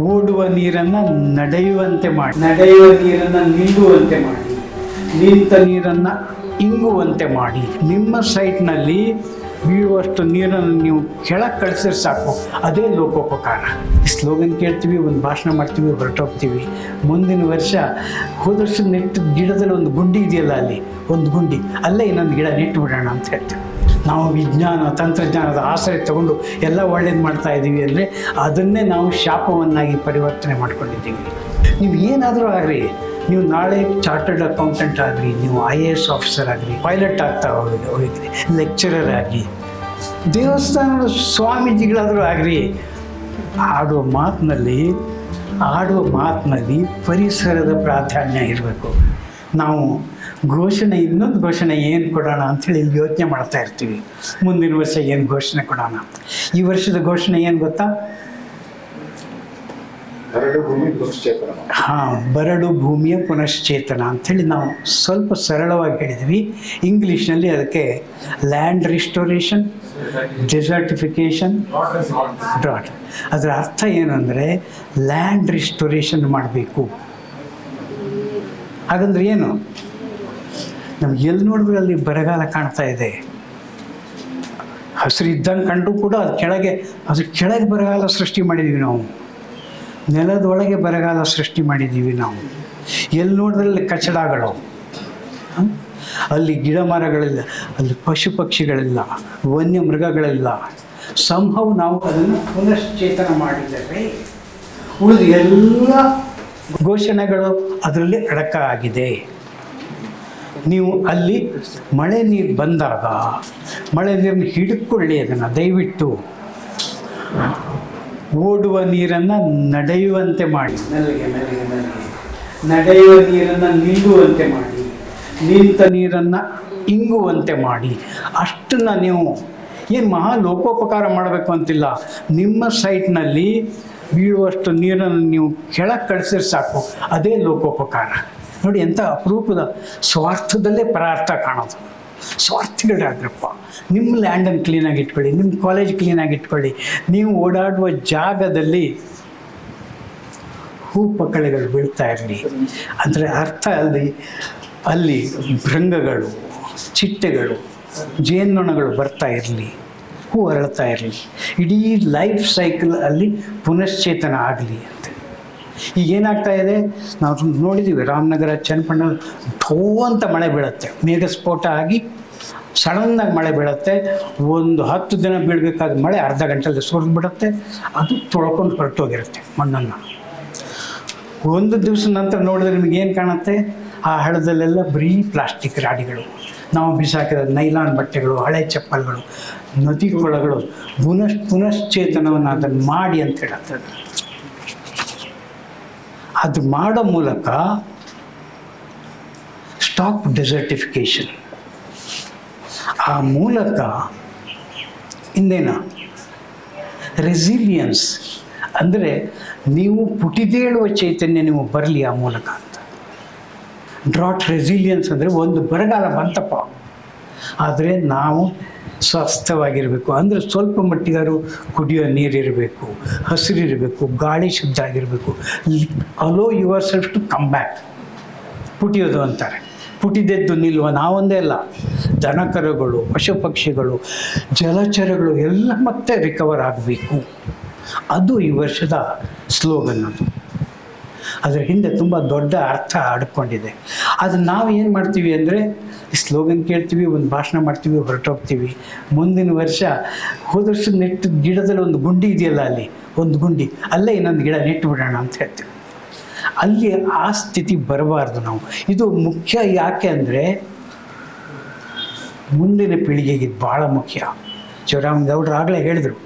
ಓಡುವ ನೀರನ್ನು ನಡೆಯುವಂತೆ ಮಾಡಿ. ನಡೆಯುವ ನೀರನ್ನು ನಿಲ್ಲುವಂತೆ ಮಾಡಿ. ನಿಂತ ನೀರನ್ನು ಇಂಗುವಂತೆ ಮಾಡಿ. ನಿಮ್ಮ ಸೈಟ್ನಲ್ಲಿ ಬೀಳುವಷ್ಟು ನೀರನ್ನು ನೀವು ಕೆಳಗೆ ಕಳಿಸಿದ್ರೆ ಸಾಕು. ಅದೇ ಲೋಕೋಪಕಾರ. ಸ್ಲೋಗನ್ ಕೇಳ್ತೀವಿ, ಒಂದು ಭಾಷಣ ಮಾಡ್ತೀವಿ, ಹೊರಟೋಗ್ತೀವಿ. ಮುಂದಿನ ವರ್ಷ ಹೋದ ವರ್ಷ ನೆಟ್ಟು ಗಿಡದಲ್ಲಿ ಒಂದು ಗುಂಡಿ ಇದೆಯಲ್ಲ ಅಲ್ಲಿ? ಒಂದು ಗುಂಡಿ. ಅಲ್ಲೇ ಇನ್ನೊಂದು ಗಿಡ ನೆಟ್ಟು ಬಿಡೋಣ ಅಂತ ಹೇಳ್ತೀವಿ. ನಾವು ವಿಜ್ಞಾನ, ತಂತ್ರಜ್ಞಾನದ ಆಶ್ರಯ ತಗೊಂಡು ಎಲ್ಲ ಒಳ್ಳೇದು ಮಾಡ್ತಾ ಇದ್ದೀವಿ ಅಂದರೆ ಅದನ್ನೇ ನಾವು ಶಾಪವನ್ನಾಗಿ ಪರಿವರ್ತನೆ ಮಾಡ್ಕೊಂಡಿದ್ದೀವಿ. ನೀವು ಏನಾದರೂ ಆಗಲಿ, ನೀವು ನಾಳೆ ಚಾರ್ಟರ್ಡ್ ಅಕೌಂಟೆಂಟ್ ಆಗಲಿ, ನೀವು ಐ ಎ ಎಸ್ ಆಫೀಸರ್ ಆಗಲಿ, ಪೈಲಟ್ ಆಗ್ತಾ ಹೋಗಿ, ಹೋಗಿದ್ರಿ, ಲೆಕ್ಚರರ್ ಆಗಿ ದೇವಸ್ಥಾನದ ಸ್ವಾಮೀಜಿಗಳಾದರೂ ಆಗಲಿ, ಆಡುವ ಮಾತಿನಲ್ಲಿ ಆಡುವ ಮಾತಿನಲ್ಲಿ ಪರಿಸರದ ಪ್ರಾಧಾನ್ಯ ಇರಬೇಕು. ನಾವು ಘೋಷಣೆ ಇನ್ನೊಂದು ಘೋಷಣೆ ಏನು ಕೊಡೋಣ ಅಂಥೇಳಿ ಇಲ್ಲಿ ಯೋಚನೆ ಮಾಡ್ತಾ ಇರ್ತೀವಿ. ಮುಂದಿನ ವರ್ಷ ಏನು ಘೋಷಣೆ ಕೊಡೋಣ ಅಂತ. ಈ ವರ್ಷದ ಘೋಷಣೆ ಏನು ಗೊತ್ತಾ? ಹಾ ಬರಡು ಭೂಮಿಯ ಪುನಶ್ಚೇತನ ಅಂಥೇಳಿ ನಾವು ಸ್ವಲ್ಪ ಸರಳವಾಗಿ ಹೇಳಿದ್ವಿ. ಇಂಗ್ಲೀಷ್ನಲ್ಲಿ ಅದಕ್ಕೆ ಲ್ಯಾಂಡ್ ರಿಸ್ಟೋರೇಷನ್ ಡೆಸರ್ಟಿಫಿಕೇಷನ್ ಡ್ರಾಟ್. ಅದರ ಅರ್ಥ ಏನು ಅಂದರೆ ಲ್ಯಾಂಡ್ ರಿಸ್ಟೋರೇಷನ್ ಮಾಡಬೇಕು. ಹಾಗಂದ್ರೆ ಏನು? ನಮ್ಗೆ ಎಲ್ಲಿ ನೋಡಿದ್ರೆ ಅಲ್ಲಿ ಬರಗಾಲ ಕಾಣ್ತಾ ಇದೆ. ಹಸಿರು ಇದ್ದಂಗೆ ಕಂಡು ಕೂಡ ಅದು ಕೆಳಗೆ ಅದು ಕೆಳಗೆ ಬರಗಾಲ ಸೃಷ್ಟಿ ಮಾಡಿದ್ದೀವಿ ನಾವು. ನೆಲದೊಳಗೆ ಬರಗಾಲ ಸೃಷ್ಟಿ ಮಾಡಿದ್ದೀವಿ ನಾವು. ಎಲ್ಲಿ ನೋಡಿದ್ರಲ್ಲಿ ಕಚಡಗಳು. ಅಲ್ಲಿ ಗಿಡ ಮರಗಳಿಲ್ಲ, ಅಲ್ಲಿ ಪಶು ಪಕ್ಷಿಗಳಿಲ್ಲ, ವನ್ಯ ಮೃಗಗಳಿಲ್ಲ. ಸಂಭವ ನಾವು ಅದನ್ನು ಪುನಶ್ಚೇತನ ಮಾಡಿದ್ದೇವೆ. ಉಳಿದ ಎಲ್ಲ ಘೋಷಣೆಗಳು ಅದರಲ್ಲಿ ಅಡಕ ಆಗಿದೆ. ನೀವು ಅಲ್ಲಿ ಮಳೆ ನೀರು ಬಂದಾಗ ಮಳೆ ನೀರನ್ನು ಹಿಡ್ಕೊಳ್ಳಿ ಅದನ್ನು. ದಯವಿಟ್ಟು ಓಡುವ ನೀರನ್ನು ನಡೆಯುವಂತೆ ಮಾಡಿ. ಮೆಲ್ಲಗೆ ಮೆಲ್ಲಗೆ ಮೆಲ್ಲಗೆ. ನಡೆಯುವ ನೀರನ್ನು ನಿಲ್ಲುವಂತೆ ಮಾಡಿ. ನಿಂತ ನೀರನ್ನು ಇಂಗುವಂತೆ ಮಾಡಿ. ಅಷ್ಟನ್ನು ನೀವು ಏನು ಮಹಾ ಲೋಕೋಪಕಾರ ಮಾಡಬೇಕು ಅಂತಿಲ್ಲ. ನಿಮ್ಮ ಸೈಟ್ನಲ್ಲಿ ಬೀಳುವಷ್ಟು ನೀರನ್ನು ನೀವು ಕೆಳಗೆ ಕಳಿಸಿದ್ರೆ ಸಾಕು. ಅದೇ ಲೋಕೋಪಕಾರ. ನೋಡಿ ಎಂಥ ಅಪರೂಪದ ಸ್ವಾರ್ಥದಲ್ಲೇ ಪರಾರ್ಥ ಕಾಣೋದು. ಸ್ವಾರ್ಥಿಗಳಾದ್ರಪ್ಪ. ನಿಮ್ಮ ಲ್ಯಾಂಡನ್ನು ಕ್ಲೀನಾಗಿ ಇಟ್ಕೊಳ್ಳಿ, ನಿಮ್ಮ ಕಾಲೇಜ್ ಕ್ಲೀನಾಗಿ ಇಟ್ಕೊಳ್ಳಿ. ನೀವು ಓಡಾಡುವ ಜಾಗದಲ್ಲಿ ಹೂ ಪಕ್ಕಳೆಗಳು ಬೀಳ್ತಾ ಇರಲಿ. ಅಂದರೆ ಅರ್ಥ ಅಲ್ಲಿ ಅಲ್ಲಿ ಭೃಂಗಗಳು, ಚಿಟ್ಟೆಗಳು, ಜೇನ್ನೊಣಗಳು ಬರ್ತಾ ಇರಲಿ, ಹೂ ಅರಳ್ತಾ ಇರಲಿ. ಇಡೀ ಲೈಫ್ ಸೈಕಲ್ ಅಲ್ಲಿ ಪುನಶ್ಚೇತನ ಆಗಲಿ ಅಂತ. ಈಗ ಏನಾಗ್ತಾ ಇದೆ? ನಾವು ನೋಡಿದ್ದೀವಿ ರಾಮನಗರ ಚನ್ನಪಣ್ಣ ಠೋ ಅಂತ ಮಳೆ ಬೀಳುತ್ತೆ. ಮೇಘಸ್ಫೋಟ ಆಗಿ ಸಡನ್ನಾಗಿ ಮಳೆ ಬೀಳುತ್ತೆ. ಒಂದು ಹತ್ತು ದಿನ ಬೀಳಬೇಕಾದ ಮಳೆ ಅರ್ಧ ಗಂಟೆಯಲ್ಲಿ ಸುರಿದು ಬಿಡುತ್ತೆ. ಅದು ತೊಳ್ಕೊಂಡು ಹೊರಟೋಗಿರುತ್ತೆ ಮಣ್ಣನ್ನು. ಒಂದು ದಿವಸ ನಂತರ ನೋಡಿದ್ರೆ ನಿಮಗೆ ಏನು ಕಾಣುತ್ತೆ? ಆ ಹಳ್ಳದಲ್ಲೆಲ್ಲ ಬರೀ ಪ್ಲಾಸ್ಟಿಕ್ ರಾಡಿಗಳು. ನಾವು ಬಿಸಾಕಿದ ನೈಲಾನ್ ಬಟ್ಟೆಗಳು, ಹಳೆ ಚಪ್ಪಲ್ಗಳು, ನದಿ ಕೊಳಗಳು, ಪುನಃ ಪುನಶ್ಚೇತನವನ್ನು ಅದನ್ನು ಮಾಡಿ ಅಂತ ಹೇಳುತ್ತೆ ಅದು. ಮಾಡೋ ಮೂಲಕ ಸ್ಟಾಪ್ ಡೆಸರ್ಟಿಫಿಕೇಶನ್ ಆ ಮೂಲಕ ಇನ್ನೇನ? ರೆಸಿಲಿಯನ್ಸ್ ಅಂದರೆ ನೀವು ಪುಟಿದೇಳುವ ಚೈತನ್ಯ ನೀವು ಬರಲಿ ಆ ಮೂಲಕ ಅಂತ. ಡ್ರಾಟ್ ರೆಸಿಲಿಯನ್ಸ್ ಅಂದರೆ ಒಂದು ಬರಗಾಲ ಬಂತಪ್ಪ. ಆದರೆ ನಾವು ಸ್ವಸ್ಥವಾಗಿರಬೇಕು. ಅಂದರೆ ಸ್ವಲ್ಪ ಮಟ್ಟಿಗಾರು ಕುಡಿಯೋ ನೀರಿರಬೇಕು ಹಸಿರಿರಬೇಕು ಗಾಳಿ ಶುದ್ಧ ಆಗಿರಬೇಕು. Allow yourself to come back ಪುಟಿಯೋದು ಅಂತಾರೆ. ಪುಟಿದೆದ್ದು ನಿಲ್ಲುವ ನಾವೊಂದೇ ಅಲ್ಲ. ದನಕರುಗಳು ಪಶು ಪಕ್ಷಿಗಳು ಜಲಚರಗಳು ಎಲ್ಲ ಮತ್ತೆ ರಿಕವರ್ ಆಗಬೇಕು. ಅದು ಈ ವರ್ಷದ ಸ್ಲೋಗನ್ ಅದು. ಅದರ ಹಿಂದೆ ತುಂಬ ದೊಡ್ಡ ಅರ್ಥ ಅಡ್ಕೊಂಡಿದೆ. ಅದು ನಾವು ಏನು ಮಾಡ್ತೀವಿ ಅಂದರೆ ಸ್ಲೋಗನ್ ಕೇಳ್ತೀವಿ, ಒಂದು ಭಾಷಣ ಮಾಡ್ತೀವಿ, ಹೊರಟೋಗ್ತೀವಿ. ಮುಂದಿನ ವರ್ಷ, ಹೋದ ವರ್ಷ ನೆಟ್ಟು ಗಿಡದಲ್ಲಿ ಒಂದು ಗುಂಡಿ ಇದೆಯಲ್ಲ ಅಲ್ಲಿ, ಒಂದು ಗುಂಡಿ, ಅಲ್ಲೇ ಇನ್ನೊಂದು ಗಿಡ ನೆಟ್ಟು ಬಿಡೋಣ ಅಂತ ಹೇಳ್ತೀವಿ. ಅಲ್ಲಿ ಆ ಸ್ಥಿತಿ ಬರಬಾರ್ದು ನಾವು. ಇದು ಮುಖ್ಯ ಯಾಕೆ ಅಂದರೆ, ಮುಂದಿನ ಪೀಳಿಗೆಗೆ ಭಾಳ ಮುಖ್ಯ. ಶಿವರಾಮಗೌಡರು ಆಗಲೇ ಹೇಳಿದರು,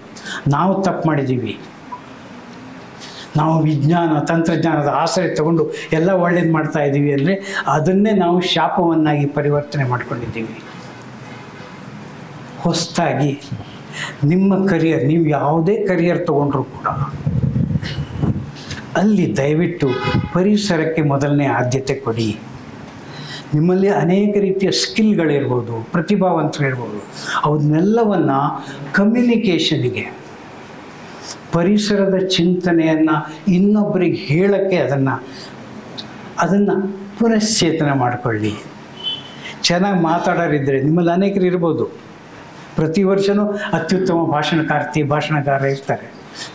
ನಾವು ತಪ್ಪು ಮಾಡಿದ್ದೀವಿ. ನಾವು ವಿಜ್ಞಾನ, ತಂತ್ರಜ್ಞಾನದ ಆಶ್ರಯ ತಗೊಂಡು ಎಲ್ಲ ಒಳ್ಳೇದು ಮಾಡ್ತಾ ಇದ್ದೀವಿ ಅಂದರೆ ಅದನ್ನೇ ನಾವು ಶಾಪವನ್ನಾಗಿ ಪರಿವರ್ತನೆ ಮಾಡ್ಕೊಂಡಿದ್ದೀವಿ. ಹೊಸದಾಗಿ ನಿಮ್ಮ ಕರಿಯರ್ ನೀವು ಯಾವುದೇ ಕರಿಯರ್ ತಗೊಂಡ್ರೂ ಕೂಡ ಅಲ್ಲಿ ದಯವಿಟ್ಟು ಪರಿಸರಕ್ಕೆ ಮೊದಲನೇ ಆದ್ಯತೆ ಕೊಡಿ. ನಿಮ್ಮಲ್ಲಿ ಅನೇಕ ರೀತಿಯ ಸ್ಕಿಲ್ಗಳಿರ್ಬೋದು ಪ್ರತಿಭಾವಂತರಿರ್ಬೋದು. ಅವನ್ನೆಲ್ಲವನ್ನು ಕಮ್ಯುನಿಕೇಷನಿಗೆ ಪರಿಸರದ ಚಿಂತನೆಯನ್ನು ಇನ್ನೊಬ್ಬರಿಗೆ ಹೇಳೋಕ್ಕೆ ಅದನ್ನು ಅದನ್ನು ಪುನಶ್ಚೇತನ ಮಾಡಿಕೊಳ್ಳಿ. ಚೆನ್ನಾಗಿ ಮಾತಾಡೋರಿದ್ದರೆ ನಿಮ್ಮಲ್ಲಿ ಅನೇಕರು ಇರ್ಬೋದು. ಪ್ರತಿ ವರ್ಷವೂ ಅತ್ಯುತ್ತಮ ಭಾಷಣಕಾರ್ತಿ ಭಾಷಣಕಾರ ಇರ್ತಾರೆ.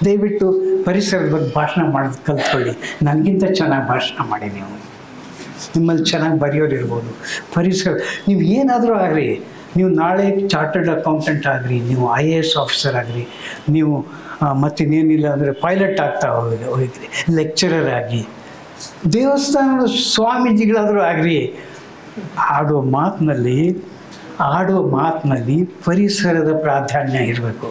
ದಯವಿಟ್ಟು ಪರಿಸರದ ಬಗ್ಗೆ ಭಾಷಣ ಮಾಡೋದು ಕಲ್ತ್ಕೊಳ್ಳಿ. ನನಗಿಂತ ಚೆನ್ನಾಗಿ ಭಾಷಣ ಮಾಡಿ ನೀವು. ನಿಮ್ಮಲ್ಲಿ ಚೆನ್ನಾಗಿ ಬರೆಯೋರು ಇರ್ಬೋದು ಪರಿಸರ, ನೀವು ಏನಾದರೂ ಆಗಲಿ ನೀವು ನಾಳೆ ಚಾರ್ಟರ್ಡ್ ಅಕೌಂಟೆಂಟ್ ಆಗಲಿ ನೀವು ಐ ಎ ಎಸ್ ಆಫೀಸರ್ ಆಗಲಿ ನೀವು ಮತ್ತಿನ್ನೇನಿಲ್ಲ ಅಂದರೆ ಪೈಲಟ್ ಆಗ್ತಾ ಹೋಗಿ ಹೋಗಿದ್ರಿ ಲೆಕ್ಚರರ್ ಆಗಿ. ದೇವಸ್ಥಾನದ ಸ್ವಾಮೀಜಿಗಳಾದರೂ ಆಗಲಿ ಆಡೋ ಮಾತಿನಲ್ಲಿ ಆಡೋ ಮಾತಿನಲ್ಲಿ ಪರಿಸರದ ಪ್ರಾಧಾನ್ಯ ಇರಬೇಕು.